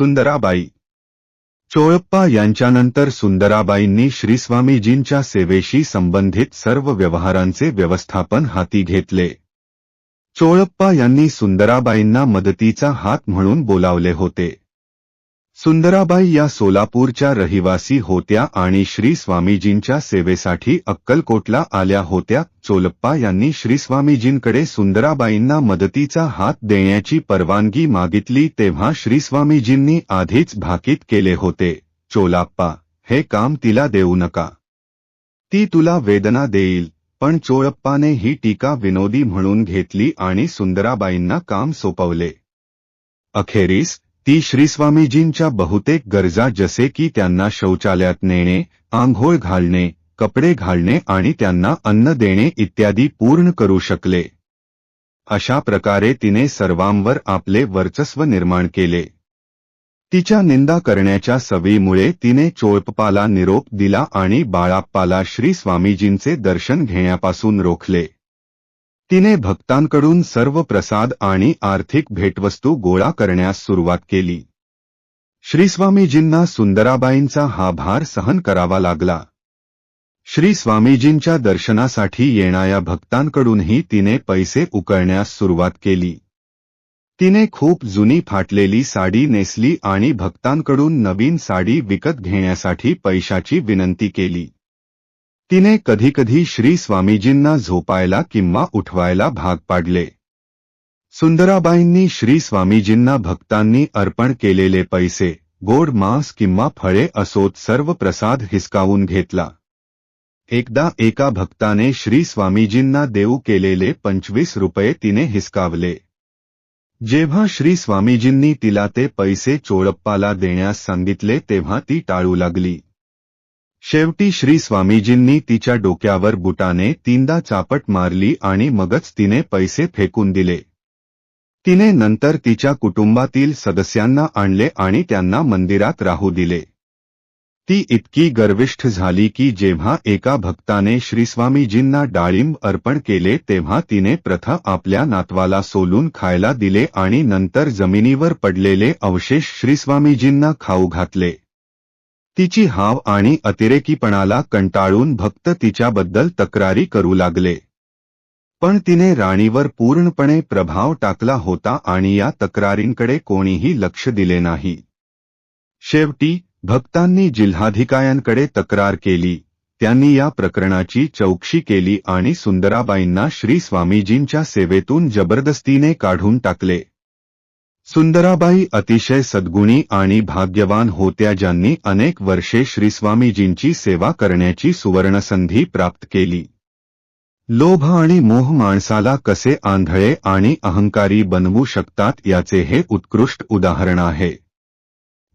सुंदराबाई. चोळप्पा यांच्यानंतर सुंदराबाईंनी श्रीस्वामीजींच्या सेवेशी संबंधित सर्व व्यवहारांचे व्यवस्थापन हाती घेतले. चोळप्पा यांनी सुंदराबाईंना मदतीचा हात म्हणून बोलावले होते. सुंदराबाई या सोलापूरच्या रहिवासी होत्या आणि श्री स्वामीजींच्या सेवेसाठी अक्कलकोटला आल्या होत्या. चोलप्पा यांनी श्री स्वामीजींकडे सुंदराबाईंना मदतीचा हात देण्याची परवानगी मागितली तेव्हा श्री स्वामीजींनी आधीच भाकीत केले होते. चोलाप्पा हे काम तिला देऊ नका. ती तुला वेदना देईल पण चोळप्पाने ही टीका विनोदी म्हणून घेतली आणि सुंदराबाईंना काम सोपवले. अखेरीस ती श्रीस्वामीजींच्या बहुतेक गरजा जसे की त्यांना शौचालयात नेणे आंघोळ घालणे कपडे घालणे आणि त्यांना अन्न देणे इत्यादी पूर्ण करू शकले. अशा प्रकारे तिने सर्वांवर आपले वर्चस्व निर्माण केले. तिच्या निंदा करण्याच्या सवयीमुळे तिने चोळप्पाला निरोप दिला आणि बाळाप्पाला श्री स्वामीजींचे दर्शन घेण्यापासून रोखले. तिने भक्तांकडून सर्व प्रसाद आणि आर्थिक भेटवस्तू गोळा करण्यास सुरुवात केली. श्रीस्वामीजींना सुंदराबाईंचा हा भार सहन करावा लागला. श्री स्वामीजींच्या दर्शनासाठी येणाऱ्या भक्तांकडूनही तिने पैसे उकळण्यास सुरुवात केली. तिने खूप जुनी फाटलेली साडी नेसली आणि भक्तांकडून नवीन साडी विकत घेण्यासाठी पैशाची विनंती केली. तिने कधीकधी श्री स्वामीजींना झोपायला किंवा उठवायला भाग पाडले. सुंदराबाईंनी श्री स्वामीजींना भक्तांनी अर्पण केलेले पैसे गोड मांस किंवा फळे असोत सर्व प्रसाद हिसकावून घेतला. एकदा एका भक्ताने श्री स्वामीजींना देऊ केलेले पंचवीस रुपये तिने हिसकावले. जेव्हा श्री स्वामीजींनी तिला ते पैसे चोळप्पाला देण्यास सांगितले तेव्हा ती टाळू लागली. शेवटी श्री स्वामीजींनी तिच्या डोक्यावर बुटाने तीनदा चापट मारली आणि मगच तिने पैसे फेकून दिले. तिने नंतर तिच्या कुटुंबातील सदस्यांना आणले आणि त्यांना मंदिरात राहू दिले. ती इतकी गर्विष्ठ झाली की जेव्हा एका भक्ताने श्रीस्वामीजींना डाळिंब अर्पण केले तेव्हा तिने प्रथा आपल्या नातवाला सोलून खायला दिले आणि नंतर जमिनीवर पडलेले अवशेष श्रीस्वामीजींना खाऊ घातले. तिची हाव आणि अतिरेकीपणाला कंटाळून भक्त तिच्याबद्दल तक्रारी करू लागले. पण तिने राणीवर पूर्णपणे प्रभाव टाकला होता आणि या तक्रारींकडे कोणीही लक्ष दिले नाही. शेवटी भक्तांनी जिल्हाधिकाऱ्यांकडे तक्रार केली. त्यांनी या प्रकरणाची चौकशी केली आणि सुंदराबाईंना श्री स्वामीजींच्या सेवेतून जबरदस्तीने काढून टाकले. सुंदराबाई अतिशय सद्गुणी आणि भाग्यवान होत्या ज्यांनी अनेक वर्षे श्रीस्वामीजींची सेवा करण्याची सुवर्णसंधी प्राप्त केली. लोभ आणि मोह माणसाला कसे आंधळे आणि अहंकारी बनवू शकतात याचे हे उत्कृष्ट उदाहरण आहे.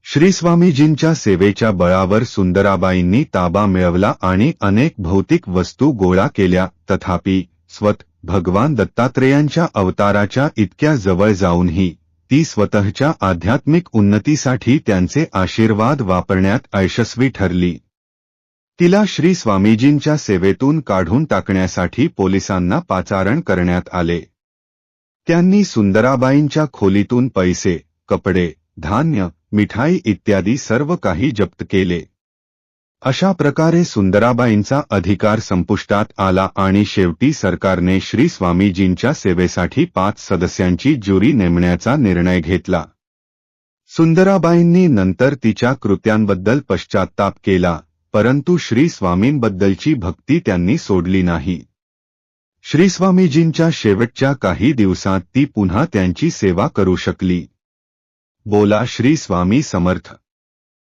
श्रीस्वामीजींच्या सेवेच्या बळावर सुंदराबाईंनी ताबा मिळवला आणि अनेक भौतिक वस्तू गोळा केल्या तथापि स्वत भगवान दत्तात्रेयांच्या अवताराच्या इतक्या जवळ जाऊनही ती स्वतःच्या आध्यात्मिक उन्नतीसाठी त्यांचे आशीर्वाद वापरण्यात यशस्वी ठरली. तिला श्री स्वामीजींच्या सेवेतून काढून टाकण्यासाठी पोलिसांना पाचारण करण्यात आले. त्यांनी सुंदराबाईंच्या खोलीतून पैसे कपडे धान्य मिठाई इत्यादी सर्व काही जप्त केले. अशा प्रकारे सुंदराबाईंचा अधिकार संपुष्टात आला आणि शेवटी सरकारने श्री स्वामीजींच्या सेवेसाठी पाच सदस्यांची ज्युरी नेमण्याचा निर्णय घेतला. सुंदराबाईंनी नंतर तिच्या कृत्यांबद्दल पश्चाताप केला परंतु श्री स्वामींबद्दलची भक्ती त्यांनी सोडली नाही. श्री स्वामीजींच्या शेवटच्या काही दिवसांत ती पुन्हा त्यांची सेवा करू शकली. बोला श्री स्वामी समर्थ.